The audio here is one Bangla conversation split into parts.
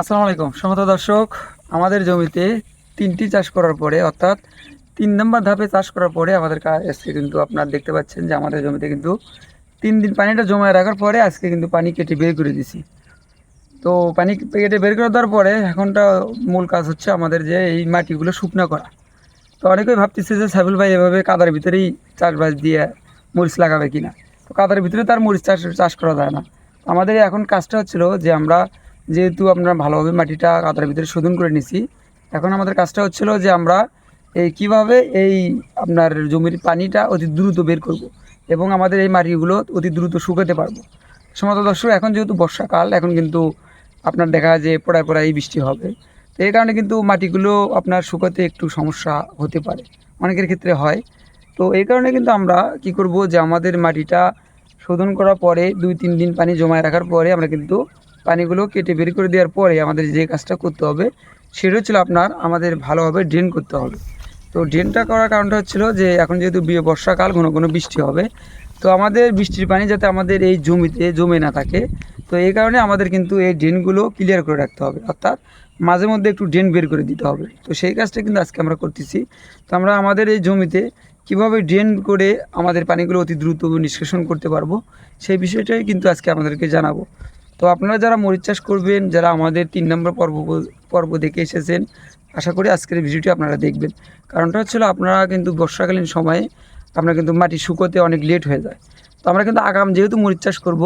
আসসালামু আলাইকুম। সমত দর্শক, আমাদের জমিতে তিনটি চাষ করার পরে, অর্থাৎ তিন নম্বর ধাপে চাষ করার পরে আমাদের আজকে কিন্তু আপনার দেখতে পাচ্ছেন যে আমাদের জমিতে কিন্তু তিন দিন পানিটা জমায় রাখার পরে আজকে কিন্তু পানি কেটে বের করে দিছি তো পানি কেটে বের করে দেওয়ার পরে এখনটা মূল কাজ হচ্ছে আমাদের যে এই মাটিগুলো শুকনো করা। তো অনেকেই ভাবতেছে যে সাইফুল ভাই এভাবে কাদার ভিতরেই চাষবাস দিয়ে মরিচ লাগাবে কিনা? তো কাদার ভিতরে তার মরিচ চাষ চাষ করা যায় না। আমাদের এখন কাজটা হচ্ছিল যে আমরা যেহেতু আমরা ভালোভাবে মাটিটা কাদার ভিতরে শোধন করে নিছি, এখন আমাদের কাজটা হচ্ছিল যে আমরা এই কীভাবে এই আপনার জমির পানিটা অতি দ্রুত বের করব এবং আমাদের এই মাটিগুলো অতি দ্রুত শুকাতে পারব। সমত দর্শক, এখন যেহেতু বর্ষাকাল, এখন কিন্তু আপনার দেখা যায় যে পড়ায় পড়ায় বৃষ্টি হবে। তো এই কারণে কিন্তু মাটিগুলো আপনার শুকাতে একটু সমস্যা হতে পারে, অনেকের ক্ষেত্রে হয়। তো এই কারণে কিন্তু আমরা কি করব যে আমাদের মাটিটা শোধন করার পরে দুই তিন দিন পানি জমায় রাখার পরে আমরা কিন্তু পানিগুলো কেটে বের করে দেওয়ার পরে আমাদের যে কাজটা করতে হবে, সেটা হচ্ছিল আপনার আমাদের ভালোভাবে ড্রেন করতে হবে। তো ড্রেনটা করার কারণটা হচ্ছিল যে, এখন যেহেতু বিয়ে বর্ষাকাল, ঘন ঘন বৃষ্টি হবে, তো আমাদের বৃষ্টির পানি যাতে আমাদের এই জমিতে জমে না থাকে, তো এই কারণে আমাদের কিন্তু এই ড্রেনগুলো ক্লিয়ার করে রাখতে হবে। অর্থাৎ মাঝে মধ্যে একটু ড্রেন বের করে দিতে হবে। তো সেই কাজটা কিন্তু আজকে আমরা করতেছি। তো আমরা আমাদের এই জমিতে কীভাবে ড্রেন করে আমাদের পানিগুলো অতি দ্রুত নিষ্কাশন করতে পারব, সেই বিষয়টাই কিন্তু আজকে আমাদেরকে জানাব। তো আপনারা যারা মরিচ চাষ করবেন, যারা আমাদের তিন নম্বর পর্ব পর্ব দেখে এসেছেন, আশা করি আজকের ভিডিওটি আপনারা দেখবেন। কারণটা হচ্ছিল আপনারা কিন্তু বর্ষাকালীন সময়ে আপনার কিন্তু মাটি শুকোতে অনেক লেট হয়ে যায়। তো আমরা কিন্তু আগাম যেহেতু মরিচ চাষ করব,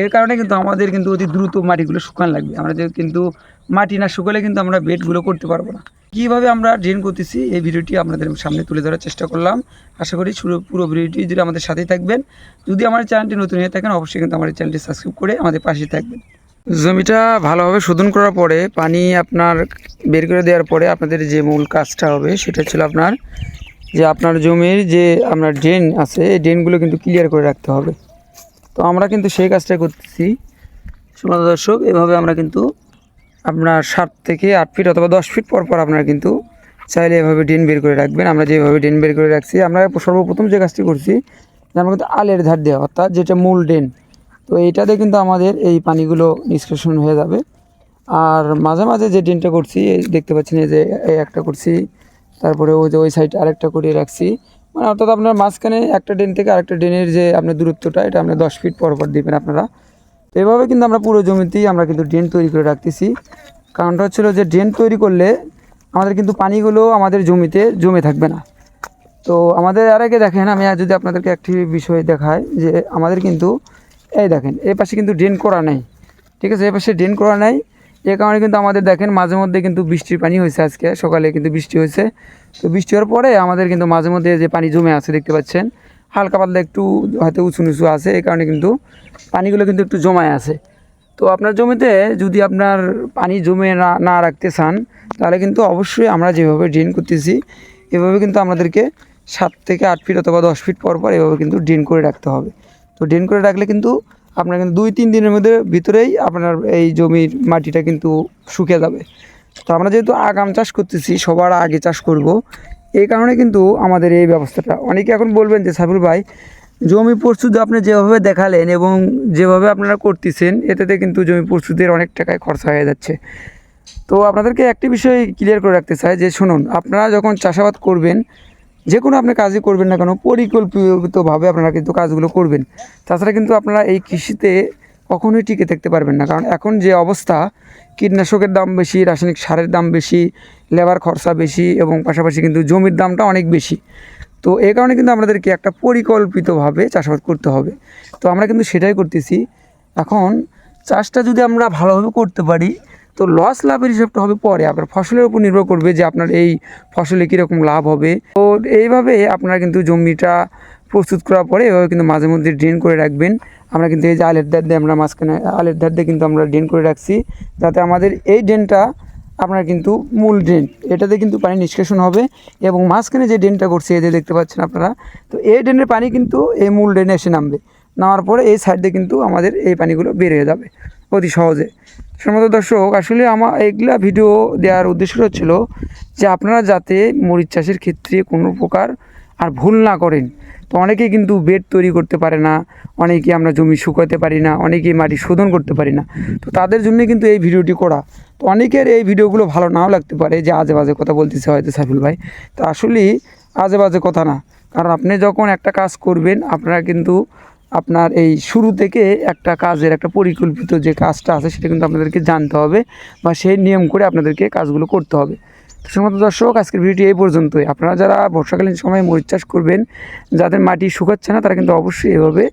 এর কারণে কিন্তু আমাদের কিন্তু অতি দ্রুত মাটিগুলো শুকান লাগবে। আমরা যেহেতু কিন্তু মাটি না শুকালে কিন্তু আমরা বেডগুলো করতে পারব না। কীভাবে আমরা ড্রেন করতেছি, এই ভিডিওটি আপনাদের সামনে তুলে ধরার চেষ্টা করলাম। আশা করি পুরো পুরো ভিডিওটি যদি আমাদের সাথেই থাকবেন। যদি আমার চ্যানেলটি নতুন হয়ে থাকেন, অবশ্যই কিন্তু আমার চ্যানেলটি সাবস্ক্রাইব করে আমাদের পাশে থাকবেন। জমিটা ভালোভাবে শোধন করার পরে, পানি আপনার বের করে দেওয়ার পরে আপনাদের যে মূল কাজটা হবে, সেটা ছিল আপনার যে আপনার জমির যে আপনার ড্রেন আছে, এই ড্রেনগুলো কিন্তু ক্লিয়ার করে রাখতে হবে। তো আমরা কিন্তু সেই কাজটাই করতেছি। সমাজ দর্শক, এভাবে আমরা কিন্তু আপনার সাত থেকে আট ফিট অথবা দশ ফিট পর পর আপনারা কিন্তু চাইলে এভাবে ড্রেন বের করে রাখবেন। আমরা যেভাবে ড্রেন বের করে রাখছি, আমরা সর্বপ্রথম যে কাজটি করছি আমরা কিন্তু আলের ধার দেওয়া, অর্থাৎ যেটা মূল ড্রেন, তো এইটাতে কিন্তু আমাদের এই পানিগুলো নিষ্কাশন হয়ে যাবে। আর মাঝে মাঝে যে ড্রেনটা করছি, এই দেখতে পাচ্ছেন যে এই একটা করছি, তারপরে ওই যে ওই সাইড আরেকটা করে রাখছি। মানে অর্থাৎ আপনার মাঝখানে একটা ড্রেন থেকে আরেকটা ড্রেনের যে আপনার দূরত্বটা, এটা আপনার দশ ফিট পর পর দেবেন আপনারা। এভাবে কিন্তু আমরা পুরো জমিতেই আমরা কিন্তু ড্রেন তৈরি করে রাখতেছি। কারণটা হচ্ছিল যে ড্রেন তৈরি করলে আমাদের কিন্তু পানিগুলো আমাদের জমিতে জমে থাকবে না। তো আমাদের আর আগে দেখেন, আমি যদি আপনাদেরকে একটি বিষয় দেখাই যে আমাদের কিন্তু এই দেখেন এই পাশে কিন্তু ড্রেন করা নেই। ঠিক আছে এই পাশে ড্রেন করা নেই। এ কারণে কিন্তু আমাদের দেখেন, মাঝে মধ্যে কিন্তু বৃষ্টির পানি হয়েছে আজকে, সকালে কিন্তু বৃষ্টি হয়েছে। তো বৃষ্টি হওয়ার পরে আমাদের কিন্তু মাঝে মধ্যে যে পানি জমে আছে দেখতে পাচ্ছেন হালকা পাতলা একটু হয়তো উঁচু নিচু আছে, এই কারণে কিন্তু পানিগুলো কিন্তু একটু জমায় আছে। তো আপনার জমিতে যদি আপনার পানি জমে না না রাখতে চান, তাহলে কিন্তু অবশ্যই আমরা যেভাবে ড্রেন করতেছি, এভাবে কিন্তু আমাদেরকে সাত থেকে আট ফিট অথবা দশ ফিট পর পর এভাবে কিন্তু ড্রেন করে রাখতে হবে। তো ড্রেন করে রাখলে কিন্তু আপনার কিন্তু দুই তিন দিনের মধ্যে ভিতরেই আপনার এই জমির মাটিটা কিন্তু শুকিয়ে যাবে। তো আমরা যেহেতু আগাম চাষ করতেছি, সবার আগে চাষ করব এই কারণে কিন্তু আমাদের এই ব্যবস্থাটা। অনেকে এখন বলবেন যে সাইফুল ভাই, জমি প্রস্তুত আপনি যেভাবে দেখালেন এবং যেভাবে আপনারা করতেছেন, এটাতে কিন্তু জমি প্রস্তুতের অনেক টাকায় খরচা হয়ে যাচ্ছে। তো আপনাদেরকে একটি বিষয় ক্লিয়ার করে রাখতে চাই যে, শুনুন, আপনারা যখন চাষাবাদ করবেন যে কোনো আপনি কাজই করবেন না কেন, পরিকল্পিতভাবে আপনারা কিন্তু কাজগুলো করবেন। তাছাড়া কিন্তু আপনারা এই কৃষিতে কখনোই টিকে থাকতে পারবেন না, কারণ এখন যে অবস্থা কীটনাশকের দাম বেশি, রাসায়নিক সারের দাম বেশি লেবার খরচা বেশি এবং পাশাপাশি কিন্তু জমির দামটা অনেক বেশি। তো এই কারণে কিন্তু আমাদেরকে একটা পরিকল্পিতভাবে চাষাবাদ করতে হবে। তো আমরা কিন্তু সেটাই করতেছি। এখন চাষটা যদি আমরা ভালোভাবে করতে পারি, তো লস লাভের হিসাবটা হবে পরে। আপনার ফসলের উপর নির্ভর করবে যে আপনার এই ফসলে কীরকম লাভ হবে। তো এইভাবে আপনারা কিন্তু জমিটা প্রস্তুত করার পরে এভাবে কিন্তু মাঝে মধ্যে ড্রেন করে রাখবেন। আমরা কিন্তু এই যে আলের ধার দিয়ে আমরা মাঝখানে, আলের ধার দিয়ে কিন্তু আমরা ড্রেন করে রাখছি। যাতে আমাদের এই ড্রেনটা আপনার কিন্তু মূল ড্রেন এটাতে কিন্তু পানি নিষ্কাশন হবে এবং মাঝখানে যে ড্রেনটা করছে যে দেখতে পাচ্ছেন আপনারা, তো এই ড্রেনের পানি কিন্তু এই মূল ড্রেনে এসে নামবে। নামার পরে এই সাইড কিন্তু আমাদের এই পানিগুলো বের হয়ে যাবে অতি সহজে। সম্মত দর্শক, আসলে আমার এগুলা ভিডিও দেওয়ার উদ্দেশ্য হচ্ছিল যে আপনারা যাতে মরিচ চাষের ক্ষেত্রে কোনো প্রকার আর ভুল না করেন। তো অনেকেই কিন্তু বেড তৈরি করতে পারে না, অনেকেই আমরা জমি শুকাতে পারি না, অনেকেই মাটি শোধন করতে পারি না। তো তাদের জন্যই কিন্তু এই ভিডিওটি করা। তো অনেকের এই ভিডিওগুলো ভালো নাও লাগতে পারে, যে আজে বাজে কথা বলতেছে হয়তো সাইফুল ভাই। তো আসলেই আজে বাজে কথা না। কারণ আপনি যখন একটা কাজ করবেন, আপনারা কিন্তু আপনার এই শুরু থেকে একটা কাজের, একটা পরিকল্পিত যে কাজটা আছে, সেটা কিন্তু আপনাদেরকে জানতে হবে বা সেই নিয়ম করে আপনাদেরকে কাজগুলো করতে হবে। সমস্ত দর্শক, আজকের ভিডিওটি এই পর্যন্তই। আপনারা যারা বর্ষাকালীন সময়ে মরিচ চাষ করবেন, যাদের মাটি শুকাচ্ছে না, তারা কিন্তু অবশ্যই এভাবে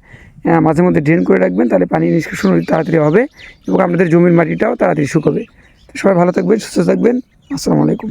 মাঝে মধ্যে ড্রেন করে রাখবেন, তাহলে পানি নিষ্কাশন তাড়াতাড়ি হবে এবং আপনাদের জমির মাটিটাও তাড়াতাড়ি শুকাবে। তো সবাই ভালো থাকবেন, সুস্থ থাকবেন। আসসালামু আলাইকুম।